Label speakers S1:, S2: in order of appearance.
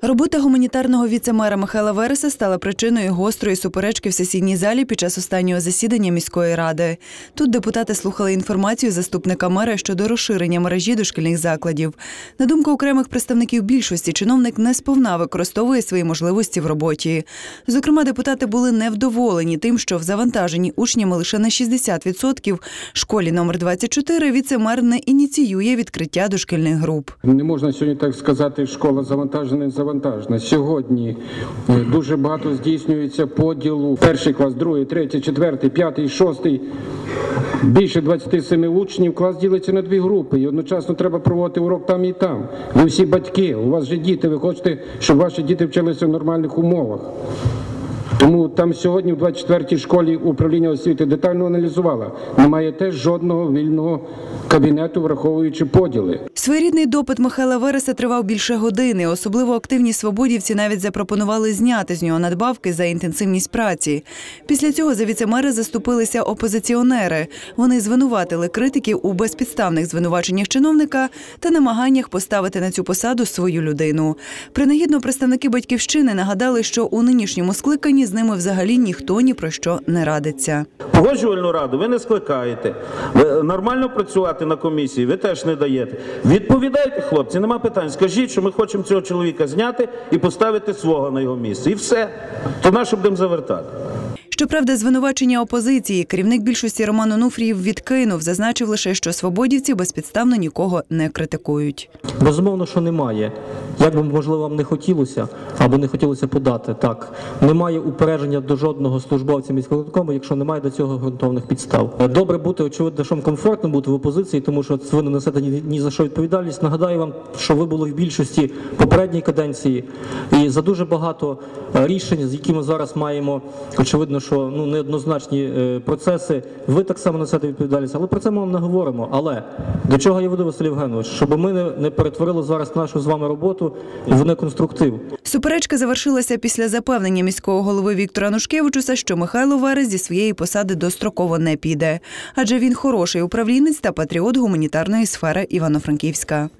S1: Робота гуманітарного віцемера Михайла Вереса стала причиною гострої суперечки в сесійній залі під час останнього засідання міської ради. Тут депутати слухали інформацію заступника мера щодо розширення мережі дошкільних закладів. На думку окремих представників більшості, чиновник не сповна використовує свої можливості в роботі. Зокрема, депутати були невдоволені тим, що в завантаженні учнями лише на 60% школі номер 24 віцемер не ініціює відкриття дошкільних груп.
S2: Не можна сьогодні так сказати, школа завантажена, не завантажена. Сьогодні е, дуже багато здійснюється поділу. Перший клас, другий, третій, четвертий, п'ятий, шостий. Більше 27 учнів, клас ділиться на дві групи. І одночасно треба проводити урок там і там. Ви всі батьки, у вас же діти, ви хочете, щоб ваші діти вчилися в нормальних умовах. Тому там сьогодні в 24-й школі управління освіти детально аналізувало. Немає теж жодного вільного кабінету, враховуючи поділи.
S1: Своєрідний допит Михайла Вереса тривав більше години. Особливо активні свободівці навіть запропонували зняти з нього надбавки за інтенсивність праці. Після цього за віцемери заступилися опозиціонери. Вони звинуватили критиків у безпідставних звинуваченнях чиновника та намаганнях поставити на цю посаду свою людину. Принагідно представники батьківщини нагадали, що у нинішньому скликанні з ними взагалі ніхто ні про що не радиться.
S3: Погоджувальну раду ви не скликаєте. Ви нормально працювати на комісії ви теж не даєте. Відповідайте, хлопці, нема питань. Скажіть, що ми хочемо цього чоловіка зняти і поставити свого на його місце. І все. То на що будемо завертати?
S1: Щоправда, звинувачення опозиції керівник більшості Роман Онуфріїв відкинув, зазначив лише, що свободівці безпідставно нікого не критикують.
S4: Безумовно, що немає. Як би можливо вам не хотілося, або не хотілося подати, так немає упередження до жодного службовця міського якщо немає до цього ґрунтовних підстав. Добре бути, очевидно, що вам комфортно бути в опозиції, тому що ви не несете ні, ні за що відповідальність. Нагадаю вам, що ви були в більшості попередньої каденції, і за дуже багато е, рішень, з якими зараз маємо, очевидно, що ну неоднозначні е, процеси. Ви так само несете відповідальність, але про це ми вам не говоримо. Але до чого я веду, Василь Євгенович, щоб ми не, не перетворили зараз нашу з вами роботу в неконструктив.
S1: Суперечка завершилася після запевнення міського голови Віктора Нушкевичуса, що Михайло Верес зі своєї посади достроково не піде, адже він хороший управлінець та патріот гуманітарної сфери Івано-Франківська.